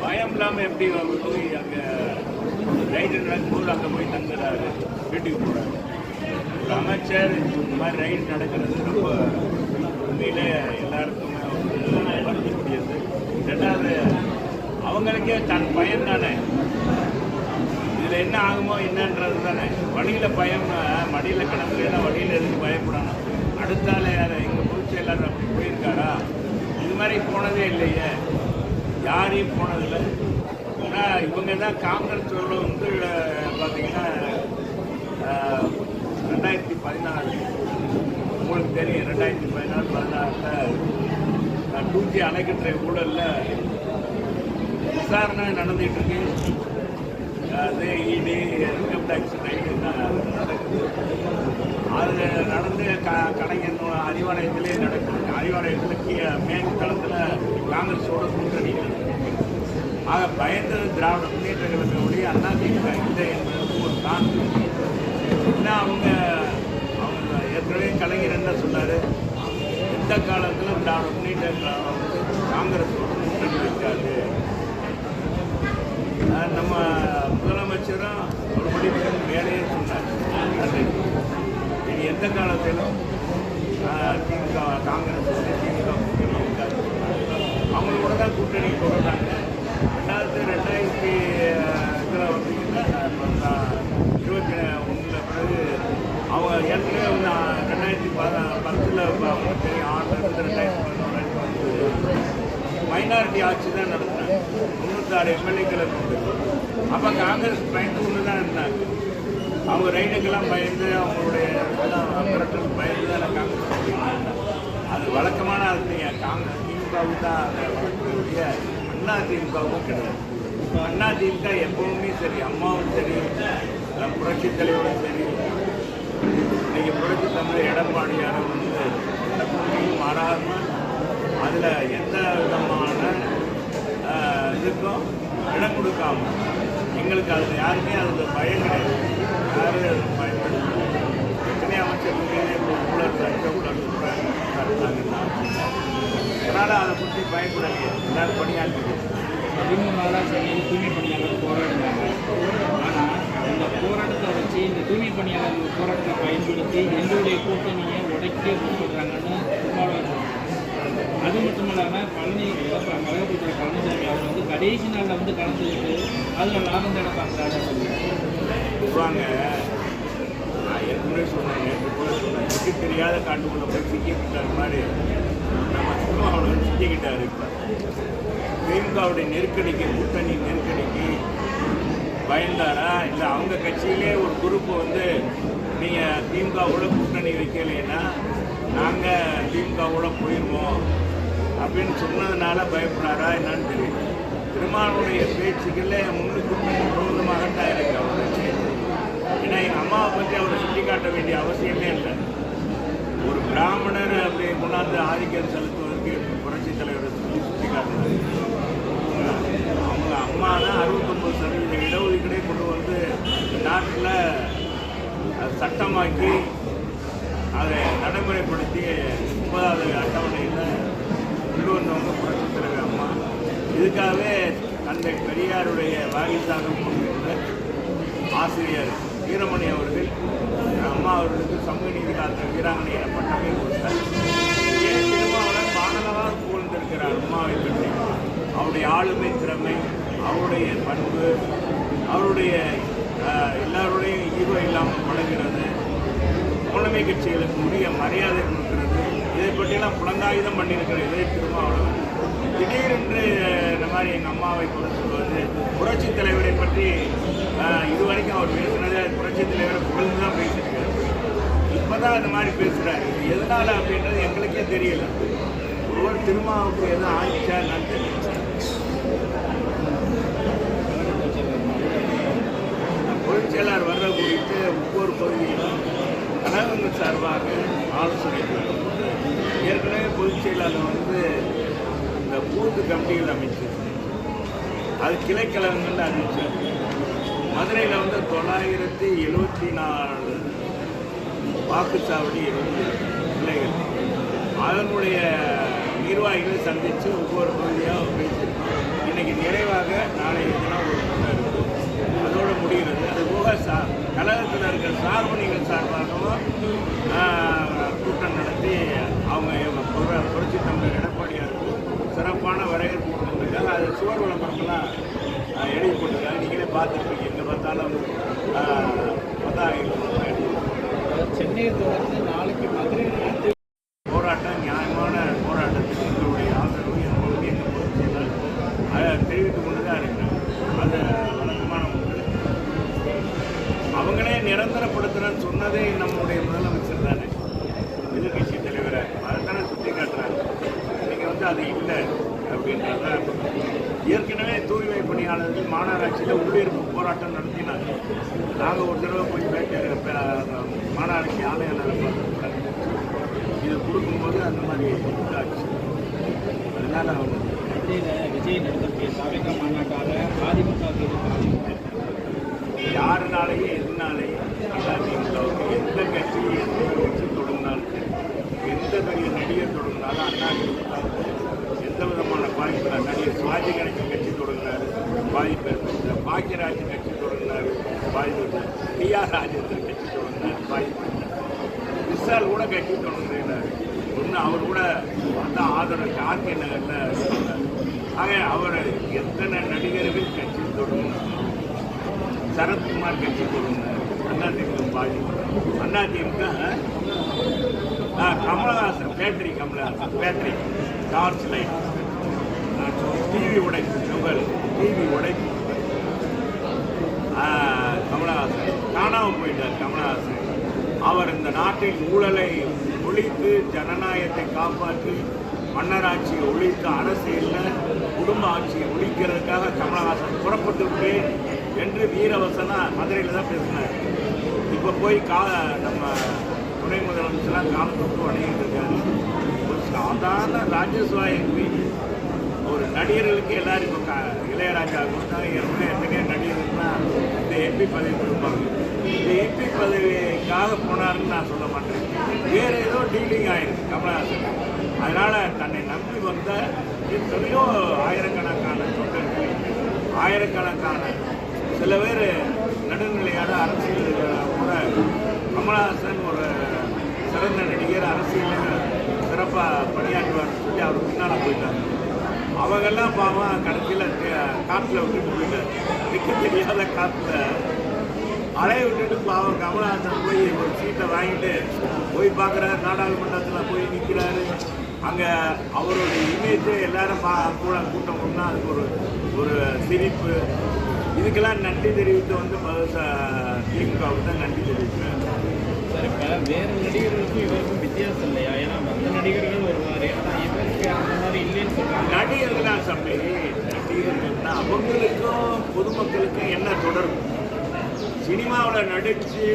பயம் இல்லாமல் எப்படி அவங்க போய் அங்கே ரைடு நடக்கும்போது அங்கே போய் தங்குறாரு வீட்டுக்கு போகிறாரு அமைச்சர் இந்த மாதிரி ரைடு நடக்கிறது ரொம்ப உண்மையிலே எல்லாருக்குமே வந்து வருத்தக்கூடியது ரெண்டாவது அவங்களுக்கே தன் பயம் தானே இதில் என்ன ஆகுமோ என்னன்றது தானே வழியில் பயம் மடியில் கிடந்து வழியில் எதுக்கு பயப்படணும் அடுத்தால யார் எங்கள் எல்லாரும் அப்படி போயிருக்காரா? இது மாதிரி போனதே இல்லையே. யாரையும் போனதில்லை. ஆனால் இவங்க தான் காங்கிரஸ் வந்து பார்த்தீங்கன்னா ரெண்டாயிரத்தி பதினாறு. உங்களுக்கு தெரியும் ரெண்டாயிரத்தி பதினாறு பதினாறில் டூஜி அணைக்கட்டுற ஊழலில் விசாரணை நடந்துகிட்டு இருக்கு. அது இடி இன்கம் டேக்ஸ் ரைடு நடக்குது அதில் நடந்து க கலைஞர் அறிவாலயத்திலே நடக்குது அறிவாலயத்தில் கீழே மேற்கு தளத்தில் காங்கிரஸோட கூட்டணி ஆக பயந்தது திராவிட முன்னேற்ற கழக அண்ணா திமுக இல்லை என்பதற்கு ஒரு காரணம். ஏன்னா அவங்க அவங்க ஏற்கனவே கலைஞர் என்ன சொன்னார்? எந்த காலத்தில் திராவிட முன்னேற்ற கழகம் வந்து காங்கிரஸோட கூட்டணி வைக்காது. நம்ம எந்த காலத்திலும் திமுக காங்கிரஸ் வந்து திமுக கூட்டணி இருக்காது அவங்களோட தான் கூட்டணி தொடர்றாங்க ரெண்டாயிரத்தி ரெண்டாயிரத்தி இதில் வந்தீங்கன்னா இருபத்தி ஒன்றில் பிறகு அவங்க ஏற்கனவே வந்து ரெண்டாயிரத்தி பத பத்தில் அவங்க ரெண்டாயிரத்தி பதினொன்றாயிரத்தி வந்து மைனாரிட்டி ஆட்சி தான் நடத்தினாங்க. முன்னூற்றாறு எம்எல்ஏக்களை கொண்டு. அப்போ காங்கிரஸ் பயந்து கொண்டு தான் இருந்தாங்க. அவங்க ரைடுக்கெல்லாம் பயந்து அவங்களுடைய இதெல்லாம் பயந்து தான் காங்கிரஸ் அது வழக்கமான அரசிங்க காங்கிரஸ் திமுகவுக்கு தான் அந்த வழக்கக்கூடிய அண்ணா திமுகவும் கிடையாது. அண்ணா திமுக எப்பவுமே சரி அம்மாவும் சரி புரட்சி தலைவரும் சரி. இன்னைக்கு புரட்சி தமிழர் எடப்பாடியாரும் வந்து எந்த கொள்கையும் மாறாமல் அதில் எந்த விதமான இதுக்கும் இடம் கொடுக்காம எங்களுக்கு அதில் யாருமே அதில் பயம் கிடையாது. யாரும் பயன்படுத்தணும் எத்தனை அமைச்சர்கள் இப்போ ஊழல் லஞ்ச ஊழல் இருந்தாங்க அதனால் அதை பற்றி பயப்படலையே எல்லாரும் பணியாற்றி பதிமூணு நாளாக சரி தூய்மை பணியாளர் போராடினாங்க ஆனால் இந்த போராட்டத்தை வச்சு இந்த தூய்மை பணியாளர்கள் போராட்டத்தை பயன்படுத்தி எங்களுடைய கூட்டணியை உடைக்க முற்படுறாங்கன்னு திருமாவளவன் அது மட்டும் இல்லாமல் பழனி கழகத்துறை பழனிசாமி அவர் வந்து கடைசி நாளில் வந்து கலந்துக்கிட்டு அதில் லாபம் தேட பார்க்குறாரு. சொல்கிறாங்க நான் ஏற்கனவே சொன்னேன் நேற்று கூட சொன்னேன். எனக்கு தெரியாத காட்டுக்குள்ள போய் சிக்கிக்கிட்டார் மாதிரி நம்ம சும்மா அவ்வளோ சிக்கிக்கிட்டார் இப்போ. திமுகவுடைய நெருக்கடிக்கு கூட்டணி நெருக்கடிக்கு பயந்தாரா? இல்லை அவங்க கட்சியிலே ஒரு குரூப் வந்து நீங்கள் திமுகவோட கூட்டணி வைக்கலைன்னா நாங்கள் திமுகவோட போயிடுவோம் அப்படின்னு சொன்னதுனால பயப்படாரா? என்னன்னு தெரியும் திருமாவளுடைய பேச்சுக்களே முன்னுக்கு முழுவதுமாக தான் இருக்கு அவருடைய பேச்சு ஏன்னா எங்கள் அம்மாவை பற்றி அவரை சுட்டி காட்ட வேண்டிய அவசியமே இல்லை. ஒரு பிராமணர் அப்படி கொண்டாந்து ஆதிக்கம் செலுத்துவதற்கு புரட்சி தலைவர் சொல்லி சுட்டி அவங்க அம்மா தான் அறுபத்தொம்பது சதவீத இடஒதுக்கீடே கொண்டு வந்து நாட்டில் சட்டமாக்கி அதை நடைமுறைப்படுத்தி முப்பதாவது அட்டவணையில் கொண்டு வந்தவங்க புரட்சி தலைவர் அம்மா. இதுக்காகவே தந்தை பெரியாருடைய வாரிசாக கொண்டிருந்த ஆசிரியர் வீரமணி அவர்கள் அம்மா அவர்களுக்கு சமூக நீதி காத்த வீராங்கனை என பட்டமே கொடுத்தார் ஏன் திருமாவளவன் மாணவராக புகழ்ந்திருக்கிறார் அம்மாவை பற்றி அவருடைய ஆளுமை திறமை அவருடைய பண்பு அவருடைய ஆஹ், எல்லாருடையும் இல்லாமல் பழகிறது தோழமை கட்சிகளுக்கு உரிய மரியாதை கொடுக்கிறது. இதை பற்றியெல்லாம் புலங்காயுதம் பண்ணியிருக்கிற இதே திருமாவளவன் திடீரென்று இந்த மாதிரி எங்கள் அம்மாவை கூட சொல்வது புரட்சி தலைவரை பற்றி இதுவரைக்கும் அவர் பேசுனதே புரட்சி தலைவரை புகழ்ந்து தான் பேசியிருக்காரு இப்போ தான் இந்த மாதிரி பேசுகிறாரு எதனால் அப்படின்றது எங்களுக்கே தெரியல. ஒவ்வொரு திருமாவுக்கு எதுவும் ஆயிடுச்சா நான் தெரியல. வர்ற குறித்து ஒவ்வொரு பகுதியிலும் கழகங்கள் சார்பாக ஆலோசனை ஏற்கனவே பொதுச்செயலாளர் வந்து இந்த பூத்து கமிட்டிகள் அமைச்சு அது கிளைக்கழகங்கள் அறிவிச்சார் மதுரையில் வந்து தொள்ளாயிரத்தி எழுபத்தி நாலு வாக்குச்சாவடி பிள்ளைகள் அதனுடைய நிர்வாகிகளை சந்தித்து ஒவ்வொரு பகுதியாக பேசியிருக்கோம் இன்னைக்கு நிறைவாக நாளை இதெல்லாம் ஒரு இருக்கும். அதோடு முடிகிறது. அது போக சா கழகத்தில் இருக்கிற சார்பணிகள் சார்பாகவும் கூட்டம் நடத்தி அவங்க இவங்க புரட்சி தமிழர் எடப்பாடியாருக்கு சிறப்பான வரவேற்பு கொடுத்துருக்காங்க. அது சுவர் விளம்பரம்லாம் எழுதி போட்டிருக்காங்க. நீங்களே பார்த்துருப்பீங்க. எங்கே பார்த்தாலும் சென்னையை தொடர்ந்து நாளைக்கு மதுரை போராட்டம் நியாயமான போராட்டத்துக்கு எங்களுடைய ஆதரவு எங்களுடைய எங்கள் பொதுச் அதை தெரிவித்துக் கொண்டு தான் அது வழக்கமான அவங்களே நிரந்தரப்படுத்துறேன்னு சொன்னதே நம்முடைய முதலமைச்சர் தானே. எதிர்கட்சி தலைவரை அதைத்தானே சுட்டி காட்டுறாங்க இன்னைக்கு வந்து அது இல்லை அப்படின்றத ஏற்கனவே தூய்மை பணியாளர்கள் மாநகராட்சியில் உள்ளிருப்பு போராட்டம் நடத்தினாங்க. நாங்கள் ஒரு தடவை போய் பேட்டி மாநகராட்சி ஆணையாளரை இது கொடுக்கும்போது அந்த மாதிரி இதாச்சு. அதனால அவங்க விஜய் நடத்தக்கூடிய சபைக்க மாநாட்டால் அதிமுகவுக்கு இது பாதிப்பு யாருனாலேயும் எதுனாலேயும் அதிமுகவுக்கு எந்த கட்சி எந்த கட்சி தொடங்கினாலும் சரி, எந்த பெரிய நடிகர் தொடங்கினாலும் அதிமுகவுக்கு எந்த விதமான பாதிப்பு இல்லை. நடிகர் சிவாஜி கணேசன் கட்சி தொடங்கினாரு பாதிப்பு ஏற்படுத்த பாக்கியராஜ் கட்சி தொடங்கினாரு பாதிப்பு ஏற்படுத்த. டி ஆர் ராஜேந்திரன் விசால் விஷால் கூட கட்சி தொடங்குறாரு ஒன்று அவர் கூட அந்த ஆதரவு ஆர்கே நகரில் ஆக அவர் எத்தனை நடிகர்கள் கட்சி தொடங்கினார் சரத்குமார் கட்சி தொடங்கினார் அதிமுக பாதிப்பு அதிமுக ஆ, Kamal Haasan battery Kamal Haasan battery torch light TV உடைப்பு டிவி உடைப்பு கமலஹாசன் காணாமல் போயிட்டார் கமலஹாசன். அவர் இந்த நாட்டில் ஊழலை ஒழித்து ஜனநாயகத்தை காப்பாற்றி மன்னராட்சியை ஒழித்து அரசியலில் குடும்ப ஆட்சியை ஒழிக்கிறதுக்காக கமலஹாசன் புறப்பட்டு என்று வீரவசனா மதுரையில் தான் பேசினார். இப்போ போய் கா நம்ம துணை முதலமைச்சராக காலம் தொட்டு வணங்கிட்டு இருக்காரு. ஒரு சாதாரண ராஜ்யசபா எம்பி ஒரு நடிகர்களுக்கு எல்லாரும் இப்போ க இளையராஜா கொடுத்தாங்க ஏற்கனவே எம்பி பதவி கொடுப்பாங்க. இந்த எம்பி பதவிக்காக போனாருன்னு நான் சொல்ல மாட்டேன். வேறு ஏதோ டீலிங் ஆயிருக்கு கமலஹாசன். அதனால் தன்னை நம்பி வந்த எத்தனையோ ஆயிரக்கணக்கான தொண்டர்கள் ஆயிரக்கணக்கான சில பேர் நடுநிலையான அரசியல் கூட கமலஹாசன் ஒரு சிறந்த நடிகர் அரசியலில் சிறப்பாக பணியாற்றுவார் சொல்லி அவர் பின்னால் போயிட்டாங்க அவங்கெல்லாம் பாவம் கடைசியில் காட்டில் விட்டுட்டு போயிட்டார் திக்கு தெரியாத காட்டில் அலைய விட்டுட்டு பாவம் கமலஹாசன் போய் ஒரு சீட்டை வாங்கிட்டு போய் பார்க்குறாரு. நாடாளுமன்றத்தில் போய் நிற்கிறாரு அங்கே அவருடைய இமேஜை எல்லாரும் பா கூட கூட்டம் கொண்டா அதுக்கு ஒரு ஒரு சிரிப்பு. இதுக்கெல்லாம் நன்றி தெரிவித்து வந்து திமுகவுக்கு தான் நன்றி தெரிவிக்கிறேன். சார் இப்போ வேறு நடிகர்களுக்கும் இவருக்கும் வித்தியாசம் இல்லையா? ஏன்னா மற்ற நடிகர்கள் ஒரு மாதிரியான அந்த மாதிரி இல்லைன்னு சொல்கிறாங்க நடிகர்களா சம்பி நடிகர்கள்னா அவங்களுக்கும் பொதுமக்களுக்கும் என்ன தொடர்பு சினிமாவில் நடித்து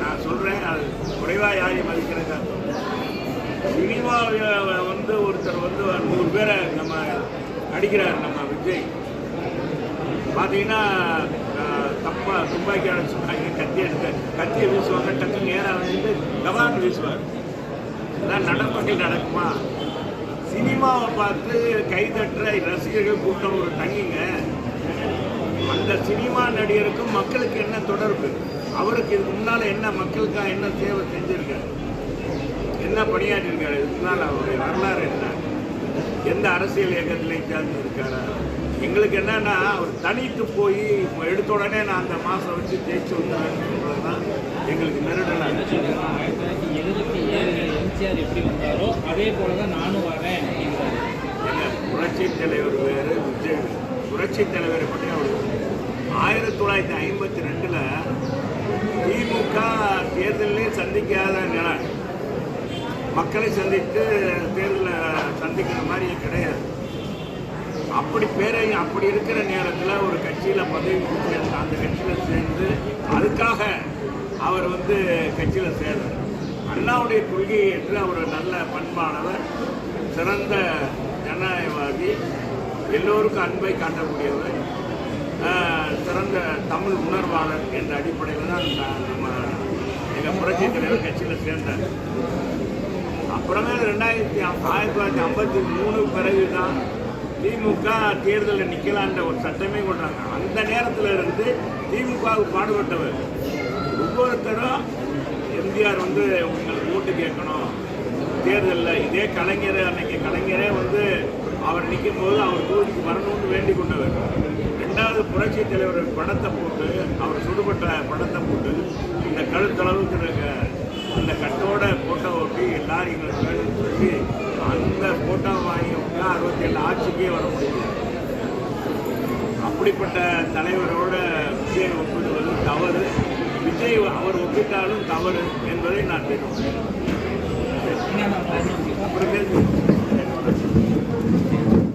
நான் சொல்கிறேன் அது குறைவாக யாரையும் மதிக்கிறதா சினிமாவில் வந்து ஒருத்தர் வந்து நூறு பேரை நம்ம நடிக்கிறார் நம்ம விஜய் பார்த்தீங்கன்னா தப்பா துப்பாக்கி அடைச்சுப்பாங்க கத்தி எடுத்து கத்தியை வீசுவாங்க டக்கு நேராக வந்து கபான்னு வீசுவார். இதெல்லாம் நடைமுறைகள் நடக்குமா? சினிமாவை பார்த்து கைதட்டுற ரசிகர்கள் கூட்டம் ஒரு தனிங்க அந்த சினிமா நடிகருக்கும் மக்களுக்கு என்ன தொடர்பு? அவருக்கு இதுக்கு முன்னால் என்ன மக்களுக்காக என்ன சேவை செஞ்சிருக்காரு? என்ன பணியாற்றிருக்காரு? இதுக்கு முன்னால் அவருடைய வரலாறு என்ன? எந்த அரசியல் இயக்கத்திலையும் சேர்ந்து இருக்காரா எங்களுக்கு என்னன்னா அவர் தனித்து போய் எடுத்த உடனே நான் அந்த மாதம் வச்சு ஜெயிச்சு வந்தேன் தான் எங்களுக்கு நெருடலாக எழுபத்தி ஏழு எம்ஜிஆர் எப்படி வந்தாரோ அதே போல தான் நானும் புரட்சி தலைவர் வேறு விஜய் புரட்சி தலைவரை பற்றி அவர் ஆயிரத்தி தொள்ளாயிரத்தி ஐம்பத்தி ரெண்டில் திமுக தேர்தலே சந்திக்காத நிலை. மக்களை சந்தித்து தேர்தலை சந்திக்கிற மாதிரி கிடையாது. அப்படி பேரை அப்படி இருக்கிற நேரத்தில் ஒரு கட்சியில் பதவி சேர்ந்து அந்த கட்சியில் சேர்ந்து அதுக்காக அவர் வந்து கட்சியில் சேர்ந்தார். அண்ணாவுடைய கொள்கை என்று அவர் நல்ல பண்பானவர் சிறந்த ஜனநாயகவாதி எல்லோருக்கும் அன்பை காட்டக்கூடியவர் சிறந்த தமிழ் உணர்வாளர் என்ற அடிப்படையில் தான் நம்ம எங்கள் புரட்சி தலைவர் கட்சியில் சேர்ந்தார். அப்புறமே ரெண்டாயிரத்தி ஆயிரத்தி தொள்ளாயிரத்தி ஐம்பத்தி மூணு பிறகு தான் திமுக தேர்தலில் நிற்கலான்ற ஒரு சட்டமே கொண்டாங்க. அந்த நேரத்தில் இருந்து திமுகவுக்கு பாடுபட்டவர். ஒவ்வொருத்தரும் எம்ஜிஆர் வந்து உங்களுக்கு ஓட்டு கேட்கணும். தேர்தலில் இதே கலைஞர் அன்னைக்கு கலைஞரே வந்து அவர் நிற்கும் போது அவர் தொகுதிக்கு வரணும்னு வேண்டிக் கொண்டவர் ரெண்டாவது புரட்சி தலைவர் படத்தை போட்டு அவர் சுடுபட்ட படத்தை போட்டு இந்த கழுத்தளவுக்கு அந்த கட்டோட போட்டோ ஒட்டி எல்லாரும் எங்களுக்கு வேணும்னு சொல்லி அந்த போட்டோ வாங்கி தான் அறுபத்தி ஏழு ஆட்சிக்கே வர முடியும் அப்படிப்பட்ட தலைவரோட விஜய் ஒப்பிடுவது தவறு. விஜய் அவர் ஒப்பிட்டாலும் தவறு என்பதை நான் தெரிவிக்கிறேன் Thank you.